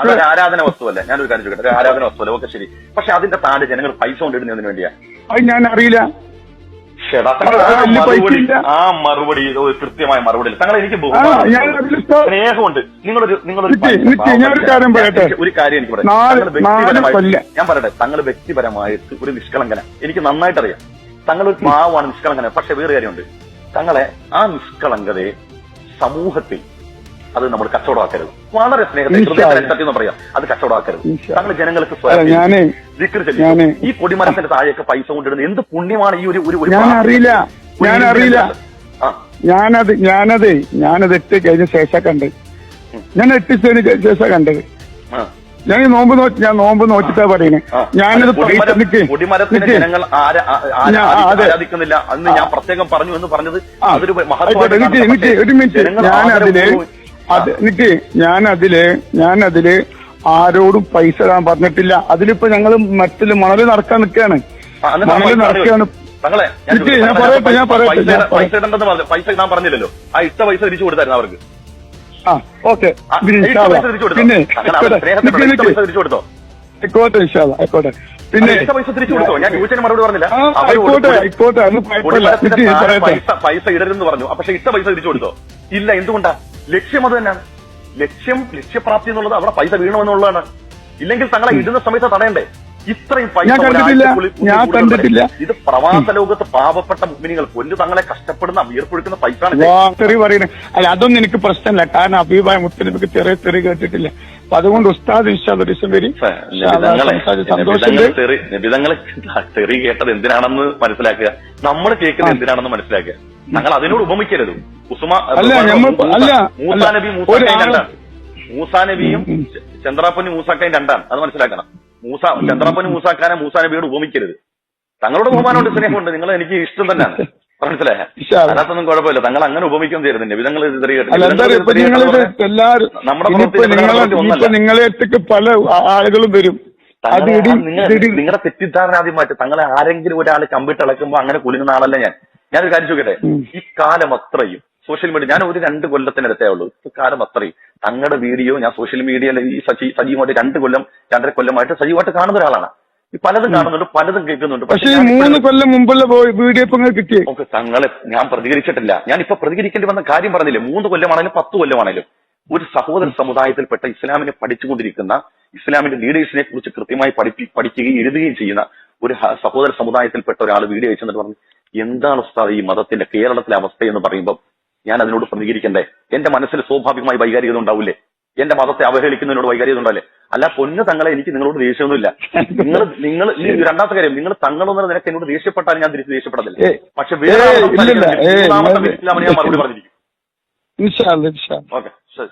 അതൊരു ആരാധന വസ്തുവല്ല? ഞാനൊരു കാര്യം ചോദിക്കട്ടെ. ഒരു ആരാധന വസ്തുവല്ല? ഓക്കെ ശരി. പക്ഷെ അതിന്റെ താഴെ ജനങ്ങൾ പൈസ കൊണ്ടിടുന്നതിന് വേണ്ടിയാ. അത് ഞാൻ അറിയില്ല ഷെടാ, തങ്ങൾ ആ, ആ അതിന് പൈസ മറുപടി ഇല്ല. ആ മറുപടി ഒരു കൃത്യമായ മറുപടി തങ്ങൾ എനിക്ക് ആ ബഹുമാനം ഞാൻ അതിൽ ഇപ്പൊ സ്നേഹമുണ്ട്. നിങ്ങളൊരു നിങ്ങളൊരു നിക്ക്, ഞാനൊരു കാര്യം പറയട്ടെ? ഞാൻ ഒരു കാര്യം എനിക്ക് പറയാം. നാല്- തങ്ങൾ നാല് വ്യക്തിപരമായിട്ട് കൊല്ലം. ഞാൻ പറയട്ടെ. തങ്ങൾ വ്യക്തിപരമായിട്ട് ഒരു നിഷ്കളങ്കന. എനിക്ക് നന്നായിട്ട് അറിയാം തങ്ങൾ ഒരു മാവാണ് നിഷ്കളങ്കന. പക്ഷെ വേറെ കാര്യമുണ്ട്. തങ്ങളെ ആ നിഷ്കളങ്കതയെ സമൂഹത്തിൽ അത് നമ്മൾ കച്ചവടമാക്കരുത്. വളരെ സ്നേഹത്തെ ഇൻഷാ ഹൃദയത്തിൽ എന്ന് പറയാം അത് കച്ചവടമാക്കരുത്. താങ്കൾ ജനങ്ങൾക്ക് സ്വയം ഈ കൊടിമരത്തിന്റെ താഴെയൊക്കെ പൈസ കൊണ്ടിടുന്നത് എന്ത് പുണ്യമാണ് ഈ ഒരു ഒരു ഞാൻ അറിയില്ല ഞാൻ അറിയില്ല ഞാനത് ഞാനത് ഞാനത് എട്ട് കഴിഞ്ഞ ശേഷം കണ്ടത് ഞാൻ എട്ട് കഴിഞ്ഞ ശേഷം കണ്ടത് ഞാൻ ഈ നോമ്പ് നോക്കി ഞാൻ നോമ്പ് നോക്കിട്ടാ പറയുന്നത്. ഞാനത്. ആരാധിക്കുന്നില്ല. അന്ന് ഞാൻ പ്രത്യേകം പറഞ്ഞു എന്ന് പറഞ്ഞത് അതൊരു കാണുന്നു. ഒരു മിനിറ്റ്. ഞാൻ അത് എനിക്ക് ഞാൻ അതിൽ ഞാൻ അതിൽ ആരോടും പൈസ തരാൻ പറഞ്ഞിട്ടില്ല. അതിലിപ്പോ ഞങ്ങൾ മറ്റിൽ മണൽ നടക്കാൻ നിൽക്കുകയാണ്. മണൽ നടക്കുകയാണ്. ഞാൻ പറയട്ടെ, ഞാൻ പറയട്ടെ, പൈസ- ഇടണ്ടെന്ന് പറഞ്ഞു പൈസ ഞാൻ പറഞ്ഞില്ലല്ലോ. ആ ഇട്ട പൈസ തിരിച്ചു കൊടുത്തായിരുന്നു അവർക്ക്. ആ ഓക്കെ. പിന്നെ ആയിക്കോട്ടെ, കൊടുത്തോ? ആയിക്കോട്ടെ പിന്നെ പൈസ തിരിച്ചു കൊടുത്തോ? ഞാൻ ചോദിച്ചതിന് മറുപടി പറഞ്ഞില്ല. ആയിക്കോട്ടെ. ആയിക്കോട്ടെ അത് പൈസ ഇടരുതെന്ന് പറഞ്ഞു. പക്ഷെ ഇട്ട പൈസ തിരിച്ചു കൊടുത്തോ? ഇല്ല എന്തുകൊണ്ടാ? ലക്ഷ്യം അത് തന്നെയാണ്. ലക്ഷ്യം ലക്ഷ്യപ്രാപ്തി എന്നുള്ളത് അവിടെ പൈസ വീണമെന്നുള്ളതാണ് ഇല്ലെങ്കിൽ തങ്ങളെ ഇടുന്ന സമയത്ത് തടയണ്ടേ? ഇത്രയും പൈസ ഞാൻ കണ്ടിട്ടില്ല. ഞാൻ കണ്ടിട്ടില്ല. ഇത് പ്രവാസ ലോകത്ത് പാവപ്പെട്ട മുഗ്മിനികൾ കൊല്ലു തങ്ങളെ കഷ്ടപ്പെടുന്ന വീർപ്പൊഴുക്കുന്ന പൈസ ചെറിയ പറയുന്നത് അല്ല അതൊന്നും എനിക്ക് പ്രശ്നമില്ല. കാരണം അഭിപ്രായ മുത്തലിബിക്ക് ചെറിയ തെറി കേട്ടിട്ടില്ല. അപ്പൊ അതുകൊണ്ട് ഉസ്താദ് ഇൻഷാദ് സന്തോഷമുണ്ട്. നിബിതങ്ങളെ തെറി കേട്ടത് എന്തിനാണെന്ന് മനസ്സിലാക്കുക. നമ്മൾ കേൾക്കുന്നത് എന്തിനാണെന്ന് മനസ്സിലാക്കുക. ഞങ്ങൾ അതിനോട് ഉപമിക്കരുത്. ഉസുമ മൂസാ നബി മൂസാ നബിയും ചന്ദ്രാപ്പൊന്നി. മൂസാക്കയും രണ്ടാണ്. അത് മനസ്സിലാക്കണം. മൂസ ചന്ദ്രപ്പനും മൂസാക്കാനെ മൂസാ നബിയോട് ഉപമിക്കരുത്. തങ്ങളോട് ബഹുമാനമുണ്ട് സ്നേഹമുണ്ട്. നിങ്ങൾ എനിക്ക് ഇഷ്ടം തന്നെയാണ്. മനസ്സിലായ. അതിനകത്തൊന്നും കുഴപ്പമില്ല. തങ്ങൾ അങ്ങനെ ഉപമിക്കാൻ തരുന്നില്ല വിധങ്ങൾ നമ്മുടെ നിങ്ങളെ പല ആളുകളും വരും. നിങ്ങളുടെ തെറ്റിദ്ധാരണ ആദ്യം മാറ്റി. തങ്ങളെ ആരെങ്കിലും ഒരാൾ കമ്പിട്ട് ഇളക്കുമ്പോ അങ്ങനെ കുലുങ്ങുന്ന ആളല്ല ഞാൻ. ഞാനൊരു കാര്യം ചോദിക്കട്ടെ? ഈ കാലം അത്രയും സോഷ്യൽ മീഡിയ ഞാൻ ഒരു രണ്ട് കൊല്ലത്തിനടുത്തേ ഉള്ളൂ. കാലം അത്രയും. തങ്ങളുടെ വീഡിയോ ഞാൻ സോഷ്യൽ മീഡിയയിൽ ഈ സജി സജീവമായിട്ട് രണ്ട് കൊല്ലം രണ്ടര കൊല്ലമായിട്ട് സജീവമായിട്ട് കാണുന്ന ഒരാളാണ്. ഈ പലതും കാണുന്നുണ്ട് പലതും കേൾക്കുന്നുണ്ട്. പക്ഷേ മൂന്ന് കൊല്ലം മുമ്പുള്ള വീഡിയോ കിട്ടിയേ? തങ്ങളെ ഞാൻ പ്രതികരിച്ചിട്ടില്ല. ഞാൻ ഇപ്പൊ പ്രതികരിക്കേണ്ടി വന്ന കാര്യം പറഞ്ഞില്ലേ? മൂന്ന് കൊല്ലമാണെങ്കിലും പത്ത് കൊല്ലമാണെങ്കിലും ഒരു സഹോദര സമുദായത്തിൽപ്പെട്ട ഇസ്ലാമിനെ പഠിച്ചുകൊണ്ടിരിക്കുന്ന ഇസ്ലാമിന്റെ ലീഡേഴ്സിനെ കുറിച്ച് കൃത്യമായി പഠിപ്പി പഠിക്കുകയും എഴുതുകയും ചെയ്യുന്ന ഒരു സഹോദര സമുദായത്തിൽപ്പെട്ട ഒരാൾ വീഡിയോ അയച്ചെന്നിട്ട് പറഞ്ഞു എന്താണ് ഉസ്താദ് ഈ മതത്തിന്റെ കേരളത്തിലെ അവസ്ഥ എന്ന് പറയുമ്പോൾ ഞാൻ അതിനോട് പ്രതികരിക്കണ്ടേ? എന്റെ മനസ്സിൽ സ്വാഭാവികമായി വൈകാരികത ഉണ്ടാവില്ലേ? എന്റെ മതത്തെ അവഹേളിക്കുന്നതിനോട് വൈകാരികത ഉണ്ടല്ലേ അല്ല പൊന്നു തങ്ങളെ എനിക്ക് നിങ്ങളോട് ദേഷ്യമൊന്നുമില്ല. നിങ്ങൾ നിങ്ങൾ ഈ രണ്ടാമത്തെ കാര്യം നിങ്ങൾ തങ്ങളൊന്നും നിനക്ക് എന്നോട് ദേഷ്യപ്പെട്ടാൽ ഞാൻ തിരിച്ച് ദേഷ്യപ്പെടത്തില്ല. പക്ഷെ വേറെ ഞാൻ- മറുപടി പറഞ്ഞിരിക്കും. ഓക്കെ. ശരി.